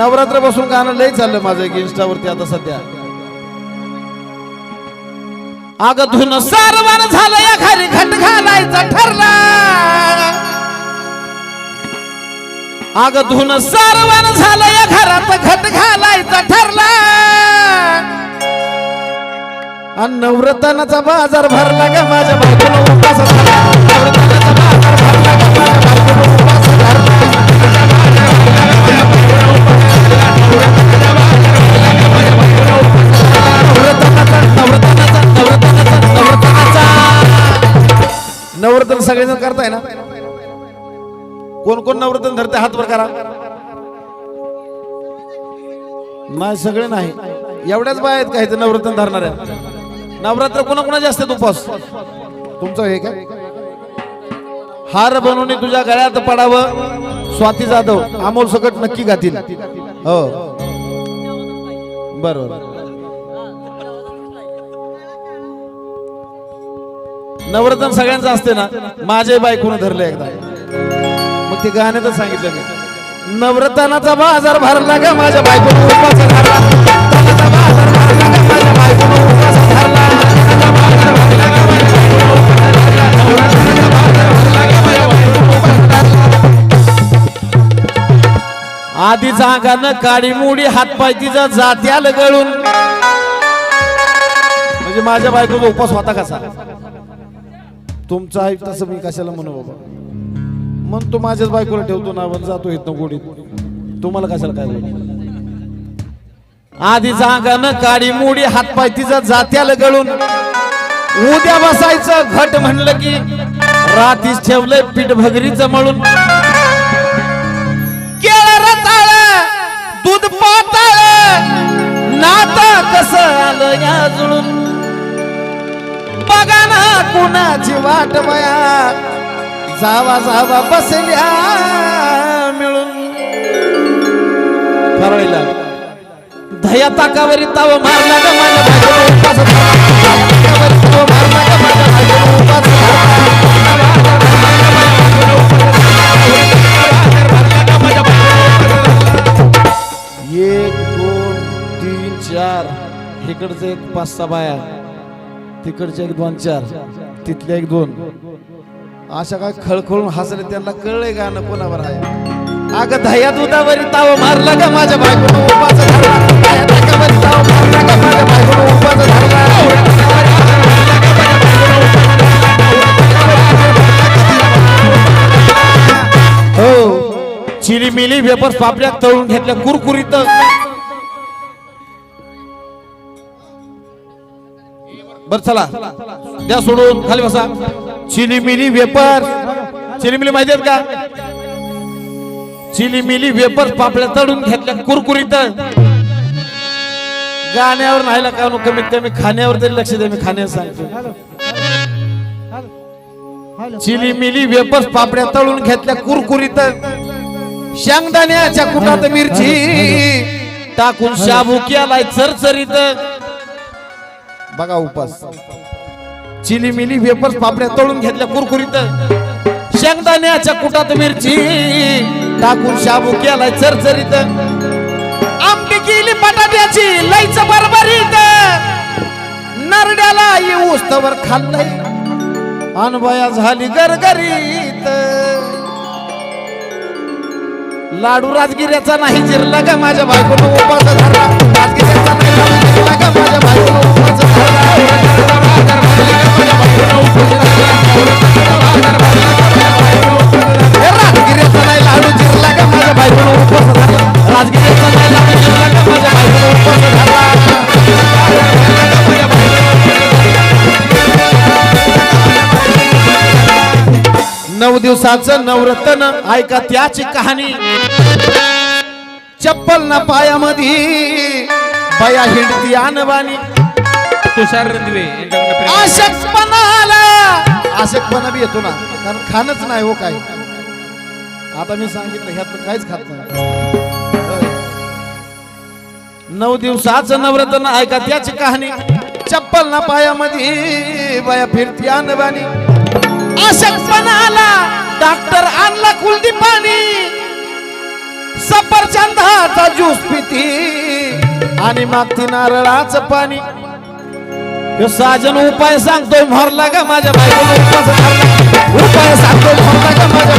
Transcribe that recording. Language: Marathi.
नवरात्र बसून गाणं लय चाललं माझं एक इंस्टावरती आता सध्या. अग धुन सारवान झालं या घरी घट घालायचा ठरला. अग धुन सारवान झालं या घरात घट घालायचा ठरला. आणि बाजार भरला का माझ्या बायकोला सगळेजण करताय ना? कोण कोण नवरत्न धरते हात वर करा. नाही सगळे नाही. एवढ्याच बाय आहेत का इथे नवरत्न धरणाऱ्या? नवरात्र कोणा कोणाचे असतात उपवास तुमचं हे काय? हार बनवून तुझ्या गळ्यात पडावं. स्वाती जाधव अमोल सकट नक्की गातील. हो. बरोबर. नवरत्न सगळ्यांचं असते ना माझे बायकोनं धरले एकदा. मग ते गाण्यातच सांगितलं मी. नवरत्नाचा बाजार भरला का माझ्या बायकोनं उपास धरला? आधीच अंगानं काळी मुडी हातपाय तिचा जात्याल गळून. म्हणजे माझ्या बायकोचा उपास होता कसा? तुमचा आहे तसं मी कशाला म्हणू बाबा? मग तू माझ्याच बायकोला ठेवतो ना पण जातो इथं गोडीत. तुम्हाला कशाला काय बोलू? आधी अंगानं काळी मुडी हातपाय तिचा जात्याला गळून. उद्या बसायचं घट म्हणलं की रातीच ठेवलंय पीठ भगरीचं मळून. कुणाची वाट मया जावा जावा बसल्या मिळून. परळीला धया ताकावरी ताव मारला ग माझ्या ताकावरी ताव मारला ग माझ्या एक दोन तीन चार. इकडचं एक पाच सहा बाया. तिकडच्या एक दोन चार तिथल्या एक दोन. अशा काय खळखळून हसले त्यांना कळलंय गाणं कोणावर आहे. अगं दह्या दुधावरी ताव मारला का माझ्या बायकोनं उपास ताव मारला का माझ्या बायकोनं उपास धरला हो. चिली मिली वेपर्स पापल्यात तळून घेतल्या कुरकुरीत बर चला. द्या सोडून खाली बसा. Chilli milli wafer. Chilli milli माहिती आहेत का? चिली मिली वेपर पापड्या तळून घेतल्या कुरकुरीत. गाण्यावर नाही का कमीत कमी खाण्यावर तरी लक्ष द्या मी खाण्यावर सांगतो. चिली मिली वेपर्स पापड्या तळून घेतल्या कुरकुरीत. शेंगदाण्याच्या कुटात मिरची टाकून शाबू केलाय चरचरीत. बघा उपास चिली मिली वेपर्स पापड्या तळून घेतल्या कुरकुरीत. शेंगदाण्याच्या कुटात मिरची टाकून शाबू केलाय चरचरीत. आमटी केली बटाट्याची लईच बरबरीत. नरड्याला येऊस तवर खाल्लंय. अनबया झाली गरगरीत. लाडू राजगिऱ्याचा नाही जिरला का माझ्या बायकोनं उपास धरला. राजगिऱ्याचा नाही जिरला का माझ्या दिवसाचं नवरत्न ऐका त्याची कहाणी. चप्पल ना पायामध्ये बया हिंडती आणबाणी तुषार रंधवे. आशकपणाला. आशकपणा बी येतो ना कारण खाणच नाही हो काय आता मी सांगितलं ह्यात काहीच खात नाही. नऊ दिवसाचं नवरत्न ऐका त्याची कहाणी. चप्पल ना पायामध्ये बया फिरती आणबाणी अशक्तपणाला डॉक्टर आणला कुलदी पाणी. सफरचंदाचा ज्यूस पिती. आणि मागती नारळाचं पाणी. ह्यो साजन उपाय सांगतोय भरला का माझ्या बायकोला? उपाय सांगतोय भरला का माझ्या